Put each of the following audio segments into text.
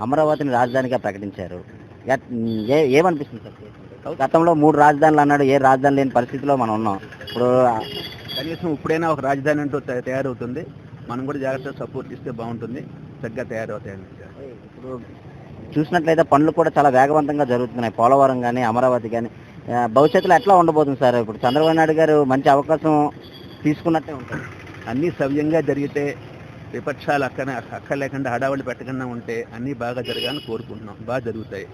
అమరావతిని రాజధానిగా ప్రకటించారు. ఏమనిపిస్తుంది సార్? గతంలో మూడు రాజధానులు అన్నాడు ఏ రాజధాని లేని పరిస్థితిలో మనం ఉన్నాం. ఇప్పుడు కనీసం ఇప్పుడైనా ఒక రాజధాని అంటూ తయ- తయారవుతుంది. మనం కూడా జాగ్రత్తగా సపోర్ట్ ఇస్తే బాగుంటుంది. చక్కగా తయారవుతాయండి ఇప్పుడు చూసినట్లయితే పనులు కూడా చాలా వేగవంతంగా జరుగుతున్నాయి. పోలవరం కానీ అమరావతి కానీ భవిష్యత్తులో ఎట్లా ఉండబోతుంది సార్? ఇప్పుడు చంద్రబాబు నాయుడు గారు మంచి అవకాశం తీసుకున్నట్టే ఉంటుంది. అన్నీ సవ్యంగా జరిగితే విపక్షాలు అక్కన అక్క లేకుండా హడావళి పెట్టకుండా ఉంటే అన్నీ బాగా జరగాలని కోరుకుంటున్నాం. బాగా జరుగుతాయి.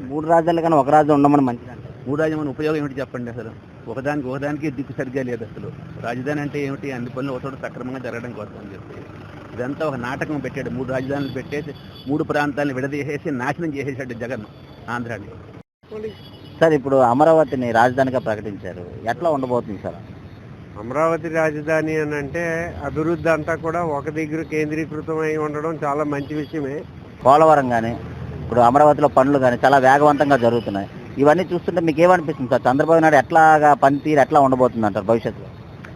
మూడు రాజధానులు కానీ ఒక రాజధాని ఉండమని మంచిది మూడు రాజధాని ఉపయోగం ఏమిటి చెప్పండి అసలు? ఒకదానికి ఒకదానికి దిక్కు సరిగ్గా లేదు అసలు. రాజధాని అంటే ఏమిటి? అన్ని పనులు ఒకచోట సక్రమంగా జరగడం కోసం అని చెప్పి. ఇదంతా ఒక నాటకం పెట్టాడు. మూడు రాజధానులు పెట్టేసి మూడు ప్రాంతాలను విడదీసేసి నాశనం చేసేసాడు జగన్ ఆంధ్రాని. సార్ ఇప్పుడు అమరావతిని రాజధానిగా ప్రకటించారు. ఎట్లా ఉండబోతుంది సార్? అమరావతి రాజధాని అని అంటే అభివృద్ధి అంతా కూడా ఒక దగ్గర కేంద్రీకృతం అయి ఉండడం చాలా మంచి విషయమే. పోలవరం కానీ ఇప్పుడు అమరావతిలో పనులు కానీ చాలా వేగవంతంగా జరుగుతున్నాయి. ఇవన్నీ చూస్తుంటే మీకు ఏమనిపిస్తుంది సార్? చంద్రబాబు నాయుడు ఎట్లాగా పనితీరు ఎట్లా ఉండబోతుంది అంటారు భవిష్యత్తులో?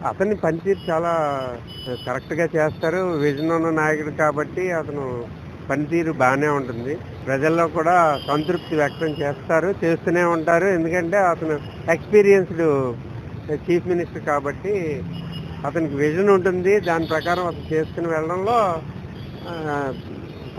అతని పనితీరు చాలా కరెక్ట్గా చేస్తారు. విజన్ ఉన్న నాయకుడు కాబట్టి అతను పనితీరు బాగానే ఉంటుంది. ప్రజల్లో కూడా సంతృప్తి వ్యక్తం చేస్తారు చేస్తూనే ఉంటారు. ఎందుకంటే అతను ఎక్స్పీరియన్స్డ్ చీఫ్ మినిస్టర్ కాబట్టి అతనికి విజన్ ఉంటుంది. దాని ప్రకారం అతను చేసుకుని వెళ్ళడంలో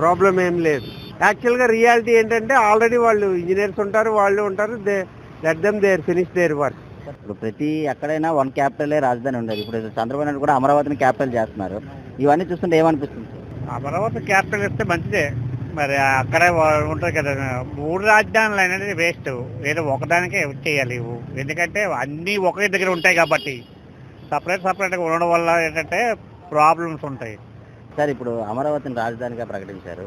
ప్రాబ్లం ఏం లేదు. యాక్చువల్గా రియాలిటీ ఏంటంటే ఆల్రెడీ వాళ్ళు ఇంజనీర్స్ ఉంటారు వాళ్ళు ఉంటారు. They let them their finish their work ఇప్పుడు ప్రతి ఎక్కడైనా వన్ క్యాపిటలే రాజధాని ఉండేది. ఇప్పుడు చంద్రబాబు నాయుడు కూడా అమరావతిని క్యాపిటల్ చేస్తున్నారు. ఇవన్నీ చూస్తుంటే ఏమనిపిస్తుంది? అమరావతి క్యాపిటల్ ఇస్తే మంచిదే. మరి అక్కడే ఉంటుంది కదా మూడు రాజధానులు అనేది వేస్ట్ ఏదో ఒకదానికే చేయాలి ఎందుకంటే అన్నీ ఒకే దగ్గర ఉంటాయి కాబట్టి. సపరేట్ సపరేట్గా ఉండడం వల్ల ఏంటంటే ప్రాబ్లమ్స్ ఉంటాయి. సార్ ఇప్పుడు అమరావతిని రాజధానిగా ప్రకటించారు.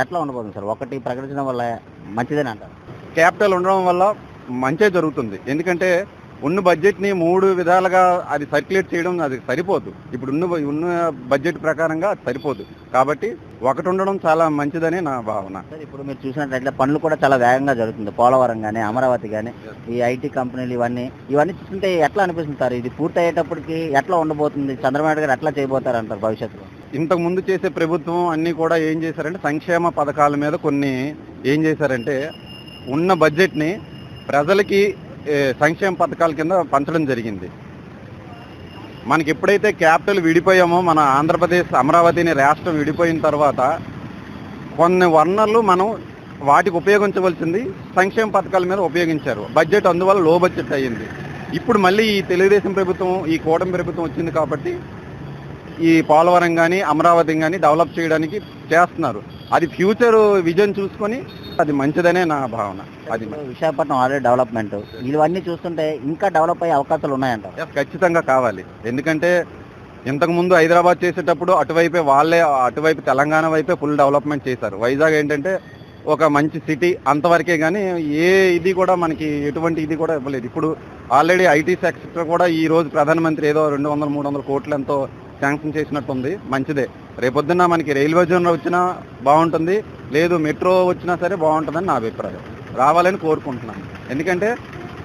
ఎట్లా ఉండబోతుంది సార్? ఒకటి ప్రకటించడం వల్ల మంచిదని అంటారు? క్యాపిటల్ ఉండడం వల్ల మంచే జరుగుతుంది. ఎందుకంటే ఉన్న బడ్జెట్ని మూడు విధాలుగా అది సర్క్యులేట్ చేయడం అది సరిపోదు. ఇప్పుడు ఉన్న ఉన్న బడ్జెట్ ప్రకారంగా అది సరిపోదు. కాబట్టి ఒకటి ఉండడం చాలా మంచిదని నా భావన. సార్ ఇప్పుడు మీరు చూసినట్లయితే పనులు కూడా చాలా వేగంగా జరుగుతుంది. పోలవరం కానీ అమరావతి కానీ ఈ ఐటీ కంపెనీలు ఇవన్నీ ఇవన్నీ చూస్తుంటే ఎట్లా అనిపిస్తుంది సార్? ఇది పూర్తి అయ్యేటప్పటికి ఎట్లా ఉండబోతుంది? చంద్రబాబు గారు ఎట్లా చేయబోతారు అంటారు భవిష్యత్తులో? ఇంతకు ముందు చేసే ప్రభుత్వం అన్నీ కూడా ఏం చేశారంటే సంక్షేమ పథకాల మీద కొన్ని ఏం చేశారంటే ఉన్న బడ్జెట్ని ప్రజలకి సంక్షేమ పథకాల కింద పంచడం జరిగింది. మనకి ఎప్పుడైతే క్యాపిటల్ విడిపోయామో మన ఆంధ్రప్రదేశ్ అమరావతిని రాష్ట్రం విడిపోయిన తర్వాత కొన్ని వనరులు మనం వాటికి ఉపయోగించవలసింది సంక్షేమ పథకాల మీద ఉపయోగించారు. బడ్జెట్ అందువల్ల లో బడ్జెట్ అయ్యింది. ఇప్పుడు మళ్ళీ ఈ తెలుగుదేశం ప్రభుత్వం ఈ కూటమి ప్రభుత్వం వచ్చింది కాబట్టి ఈ పోలవరం కానీ అమరావతి కానీ డెవలప్ చేయడానికి చేస్తున్నారు. అది ఫ్యూచర్ విజన్ చూసుకొని అది మంచిదనే నా భావన. అది విశాఖపట్నం ఆల్రెడీ డెవలప్మెంట్ ఇవన్నీ చూస్తుంటే ఇంకా డెవలప్ అయ్యే అవకాశాలు ఉన్నాయంటారు Yes, ఖచ్చితంగా కావాలి. ఎందుకంటే ఇంతకు ముందు హైదరాబాద్ చేసేటప్పుడు అటువైపే వాళ్ళే అటువైపు తెలంగాణ వైపే ఫుల్ డెవలప్మెంట్ చేశారు. వైజాగ్ ఏంటంటే ఒక మంచి సిటీ అంతవరకే కానీ ఏ ఇది కూడా మనకి ఎటువంటి ఇది కూడా ఇవ్వలేదు. ఇప్పుడు ఆల్రెడీ ఐటీ సెక్టర్ కూడా ఈ రోజు ప్రధానమంత్రి ఏదో రెండు వందల మూడు వందల కోట్లు ఎంతో శాంక్షన్ చేసినట్టుంది. మంచిదే. రేపొద్దున్న మనకి రైల్వే జోన్ వచ్చినా బాగుంటుంది. లేదు మెట్రో వచ్చినా సరే బాగుంటుందని నా అభిప్రాయం. రావాలని కోరుకుంటున్నాను. ఎందుకంటే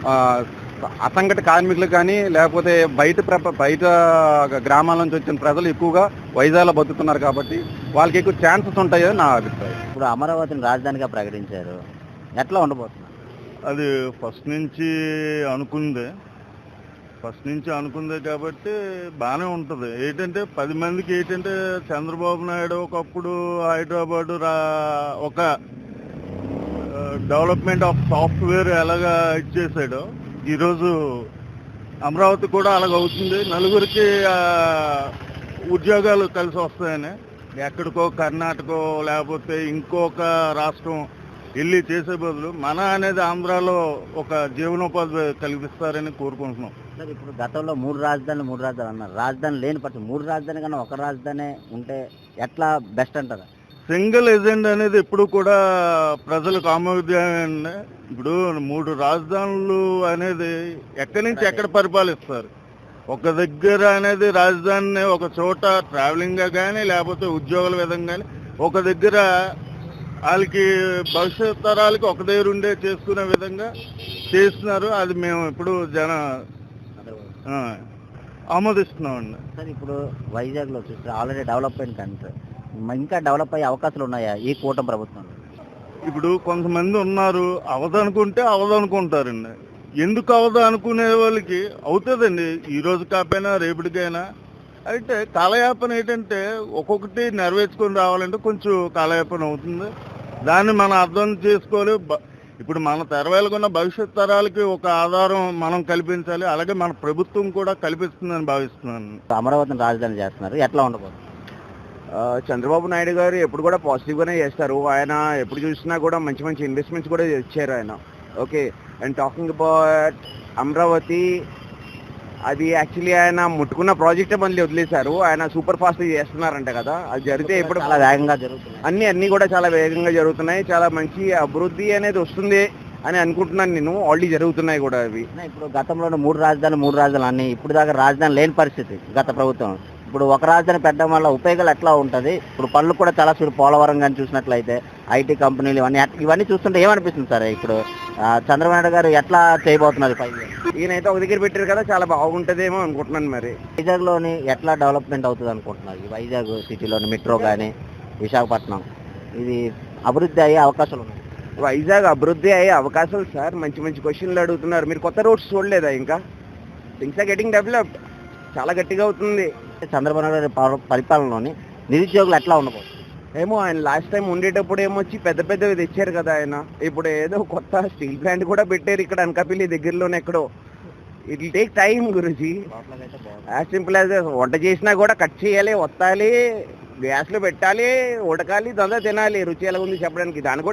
ఆ, అసంఘటిత కార్మికులు కానీ లేకపోతే బయట ప్ర బయట గ్రామాల నుంచి వచ్చిన ప్రజలు ఎక్కువగా వైజాగ్లో బతుకుతున్నారు కాబట్టి వాళ్ళకి ఎక్కువ ఛాన్సెస్ ఉంటాయని నా అభిప్రాయం. ఇప్పుడు అమరావతిని రాజధానిగా ప్రకటించారు. ఎట్లా ఉండబోతుంది? అది ఫస్ట్ నుంచి అనుకుందే. ఫస్ట్ నుంచి అనుకుందే కాబట్టి బాగానే ఉంటుంది. ఏంటంటే పది మందికి ఏంటంటే చంద్రబాబు నాయుడు ఒకప్పుడు హైదరాబాద్ రా ఒక డెవలప్మెంట్ ఆఫ్ సాఫ్ట్వేర్ ఎలాగా ఇచ్చేసాడో ఈరోజు అమరావతి కూడా అలాగ అవుతుంది. నలుగురికి ఉద్యోగాలు కలిసి వస్తాయని. ఎక్కడికో కర్ణాటకో లేకపోతే ఇంకొక రాష్ట్రం వెళ్ళి చేసే బదులు మన అనేది ఆంధ్రాలో ఒక జీవనోపాధి కల్పిస్తారని కోరుకుంటున్నాం. సార్ ఇప్పుడు గతంలో మూడు రాజధానులు మూడు రాజధానులు అన్నారు. రాజధాని లేని పట్టు మూడు రాజధాని కన్నా ఒక రాజధాని ఉంటే ఎట్లా బెస్ట్ అంటారు? సింగిల్ ఏజెంట్ అనేది ఎప్పుడు కూడా ప్రజలకు ఆమోదమే ఇప్పుడు మూడు రాజధానులు అనేది ఎక్కడి నుంచి ఎక్కడ పరిపాలిస్తారు? ఒక దగ్గర అనేది రాజధానిని ఒక చోట ట్రావెలింగ్గా కానీ లేకపోతే ఉద్యోగుల విధంగా కానీ ఒక దగ్గర వాళ్ళకి భవిష్యత్ తరాలకి ఒక దగ్గర ఉండే చేసుకునే విధంగా చేస్తున్నారు. అది మేము ఇప్పుడు జన ఆమోదిస్తున్నామండి. సార్ ఇప్పుడు వైజాగ్లో చూస్తే ఆల్రెడీ డెవలప్మెంట్ కంట్రీ ఇంకా డెవలప్ అయ్యే అవకాశాలు ఉన్నాయా ఈ కూటమి ప్రభుత్వం ఇప్పుడు కొంతమంది ఉన్నారు అవదనుకుంటే అవదనుకుంటారండి. ఎందుకు అవదు అనుకునే వాళ్ళకి అవుతుందండి. ఈ రోజు కాకపోయినా రేపటికైనా అయితే కాలయాపన ఏంటంటే ఒక్కొక్కటి నెరవేర్చుకొని రావాలంటే కొంచెం కాలయాపన అవుతుంది. దాన్ని మనం అర్థం చేసుకోవాలి. ఇప్పుడు మన తెరవేలుకున్న భవిష్యత్ తరాలకి ఒక ఆధారం మనం కల్పించాలి. అలాగే మన ప్రభుత్వం కూడా కల్పిస్తుందని భావిస్తున్నాను. అమరావతిని రాజధాని చేస్తున్నారు. ఎట్లా ఉండబోతుంది? చంద్రబాబు నాయుడు గారు ఎప్పుడు కూడా పాజిటివ్గానే చేస్తారు. ఆయన ఎప్పుడు చూసినా కూడా మంచి మంచి ఇన్వెస్ట్మెంట్స్ కూడా ఇచ్చారు ఆయన. Okay and talking about Amaravati అది యాక్చువల్లీ ఆయన ముట్టుకున్న ప్రాజెక్టే మళ్ళీ వదిలేశారు. ఆయన సూపర్ ఫాస్ట్ చేస్తున్నారంట కదా. అది జరిగితే ఇప్పుడు చాలా వేగంగా జరుగుతుంది అన్ని అన్ని కూడా చాలా వేగంగా జరుగుతున్నాయి. చాలా మంచి అభివృద్ధి అనేది వస్తుంది అని అనుకుంటున్నాను నేను. ఆల్రెడీ జరుగుతున్నాయి కూడా అవి. ఇప్పుడు గతంలో మూడు రాజధానులు మూడు రాజధానులు అన్ని. ఇప్పుడు దాకా రాజధాని లేని పరిస్థితి గత ప్రభుత్వం. ఇప్పుడు ఒక రాజధాని పెట్టడం వల్ల ఉపయోగాలు ఎట్లా ఉంటుంది? ఇప్పుడు పనులు కూడా చాలా చూడు పోలవరం కానీ చూసినట్లయితే ఐటీ కంపెనీలు ఇవన్నీ ఇవన్నీ చూస్తుంటే ఏమనిపిస్తుంది సార్ ఇప్పుడు? చంద్రబాబు నాయుడు గారు ఎట్లా చేయబోతున్నారు ఈయనైతే ఒక దగ్గర పెట్టారు కదా చాలా బాగుంటుందేమో అనుకుంటున్నాను మరి. వైజాగ్లోని ఎట్లా డెవలప్మెంట్ అవుతుంది అనుకుంటున్నారు? ఈ వైజాగ్ సిటీలోని మెట్రో కానీ విశాఖపట్నం ఇది అభివృద్ధి అయ్యే అవకాశాలు ఉన్నాయి. వైజాగ్ అభివృద్ధి అయ్యే అవకాశాలు సార్ మంచి మంచి క్వశ్చన్లు అడుగుతున్నారు. మీరు కొత్త రోడ్స్ చూడలేదా ఇంకా? థింగ్స్ ఆర్ గెటింగ్ డెవలప్డ్ చాలా గట్టిగా అవుతుంది. చంద్రబాబు నాయుడు పరిపాలనలోని నిరుద్యోగులు ఎట్లా ఉండబోతుంది ఏమో ఆయన లాస్ట్ టైం ఉండేటప్పుడు ఏమొచ్చి పెద్ద పెద్దవి తెచ్చారు కదా ఆయన. ఇప్పుడు ఏదో కొత్త స్టీల్ ప్లాంట్ కూడా పెట్టారు ఇక్కడ అనకాపల్లి దగ్గరలోనే ఎక్కడో. ఇట్ టేక్ టైం గురించి యాజ్ సింపుల్ యాజ్ వంట చేసినా కూడా కట్ చేయాలి వత్తాలి గ్యాస్లో పెట్టాలి ఉడకాలి దొంగ తినాలి. రుచి ఎలా ఉంది చెప్పడానికి. దాని కూడా